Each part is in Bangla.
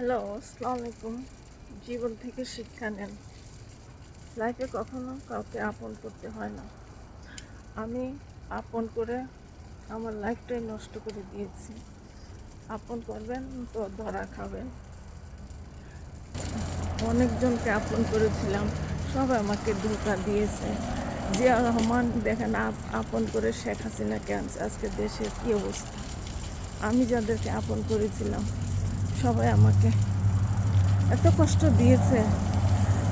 হ্যালো আসসালামু আলাইকুম জীবন থেকে শিক্ষা নেন। লাইফে কখনো কাউকে আপন করতে হয় না। আমি আপন করে আমার লাইফটাই নষ্ট করে দিয়েছি। আপন করবেন তো ধরা খাবেন। অনেকজনকে আপন করেছিলাম। সবাই আমাকে ধোকা দিয়েছে। জিয়া রহমান, দেখেন আপ- আপন করে শেখ হাসিনাকে আনছে আজকে দেশের কী অবস্থা? আমি যাদেরকে আপন করেছিলাম সবাই আমাকে এত কষ্ট দিয়েছে।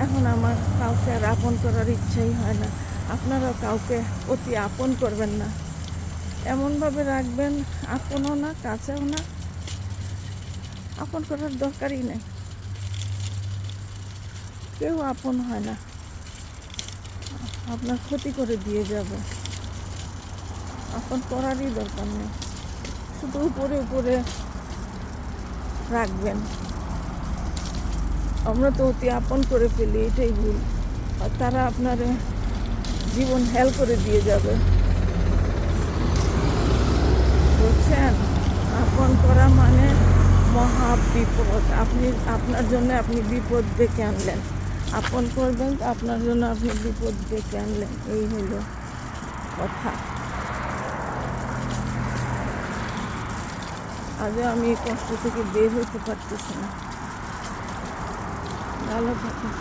এখন আমার কাউকে আর আপন করার ইচ্ছাই হয় না। আপনারাও কাউকে অতি আপন করবেন না। এমনভাবে রাখবেন, আপনও না, কাছেও না। আপন করার দরকারই নেই। কেউ আপন হয় না। আপনার ক্ষতি করে দিয়ে যাবে। আপন করারই দরকার নেই। শুধু উপরে উপরে রাখবেন। আমরা তো অতি আপন করে ফেলি, এটাই ভুল। আর তারা আপনার জীবন হেল করে দিয়ে যাবে। বুঝছেন? আপন করা মানে মহা বিপদ। আপনি, আপনার জন্য আপনি বিপদ ডেকে আনলেন। আপন করবেন, আপনার জন্য আপনি বিপদ ডেকে আনলেন। এই হলো কথা। আজও আমি এই কষ্ট থেকে বের হতে পারতেছি না। ভালো থাকুন